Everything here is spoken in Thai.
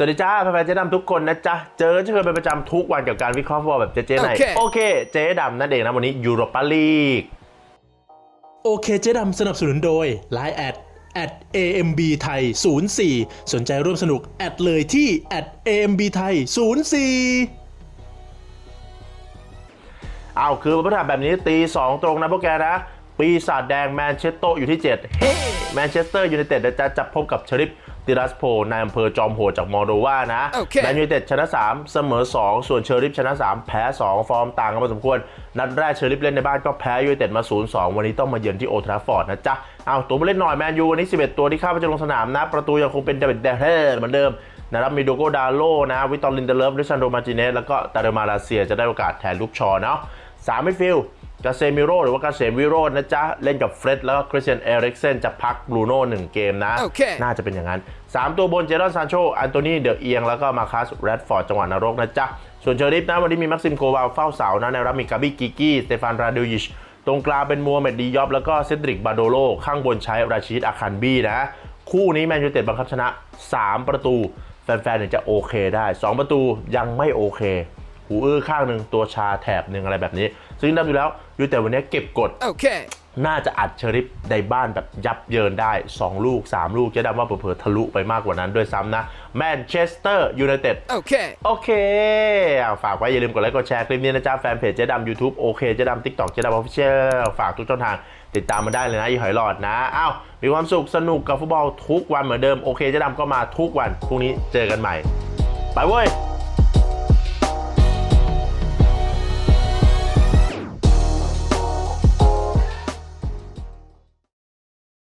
สวัสดีจ้าแฟนๆเจ๊ดำทุกคนนะจ๊ะ เจอเช่นเคยเป็นประจำทุกวันกับการวิเคราะห์ฟุตบอลแบบเจ๊ๆไหนโอเคโอเค เจ๊ดำนั่นเองนะวันนี้ยูโรปาลีก โอเค เจ๊ดำสนับสนุนโดย Line แอด at AMB ไทย 04 สนใจร่วมสนุก แอดเลยที่ at AMB ไทย 04เอาคือประธานแบบนี้ตี 2 ตรงนะพวกแกนะ ปีศาจแดงแมนเชสเตอร์อยู่ที่ 7 เฮ้แมนเชสเตอร์ยูไนเต็ดจะจับพบกับเชริฟ ติรัสโพในอำเภอจอมโหดจากมอลโดวานะโอเคแมนยูไนเต็ดชนะ 3 เสมอ 2 ส่วนเชอริฟชนะ 3 แพ้ 2 ฟอร์มต่างกันพอสมควร นัดแรกเชอริฟเล่นในบ้านก็แพ้ยูไนเต็ดมา 0-2 วันนี้ต้องมาเยือนที่โอลด์แทราฟฟอร์ดนะจ๊ะเอาตัวมาเล่นหน่อยแมนยูวันนี้ 11 ตัวที่เข้ามาจะลงสนามนะ ประตูยังคงเป็นเดวิดเดเฮร์เหมือนเดิมนะครับมีโดโกดาโลนะวิตอรินเดเลฟลิซันโดมาร์ติเนสแล้วก็ตาเดมาลาเซียจะได้โอกาสแทนลูกชอเนาะสามมิดฟิลด์ กาเซมิโร่หรือว่ากาเซมิโร่นะจ๊ะ เล่นกับเฟร็ดแล้วก็คริสเตียนเอริกเซนจะพักบรูโน่หนึ่งเกมนะโอเคน่าจะเป็นอย่างนั้น 3 ตัวบนเจดอนซานโชอันโตนีเดอะเอียง แล้วก็มาคัสแรดฟอร์ดจังหวะนรกนะจ๊ะ ส่วนเชอริฟนะ วันนี้มีแม็กซิมโกวาลเฝ้าเสานะ ในรับมีกาบิกิกี้สเตฟานราดูยิชตรงกลางเป็นมัวเมดดียอบแล้วก็เซดริกบาโดโลข้างบนใช้ราชิดอาคันบีนะคู่นี้แมนยูเต็ดบังคับชนะ 3 ประตู แฟนๆถึงจะโอเคได้ 2 ประตูยังไม่โอเค หูอื้อข้างหนึ่งตัวชาแถบหนึ่งอะไรแบบนี้ ซึ่งนับดูแล้วยูแต่วันนี้เก็บกด Okay. น่าจะอัดเชอริฟในบ้านแบบยับเยินได้ 2 ลูก 3 ลูกเจะดำว่าเผลอๆทะลุไปมากกว่านั้นด้วยซ้ำนะแมนเชสเตอร์ยูไนเต็ด Okay. โอเคเอาฝากไว้อย่าลืมกดไลค์กดแชร์คลิปนี้นะจ๊ะ แฟนเพจเจ๊ดำยูทูบโอเคเจ๊ดำทิกตอกเจ๊ดำออฟฟิเชียลฝากทุกช่องทางติดตามมาได้เลยนะอีหอยหลอดนะอ้าวมีความสุขสนุกกับฟุตบอลทุกวันเหมือนเดิมโอเคเจ๊ดำก็มาทุกวันพรุ่งนี้เจอกันใหม่ ไปเว้ย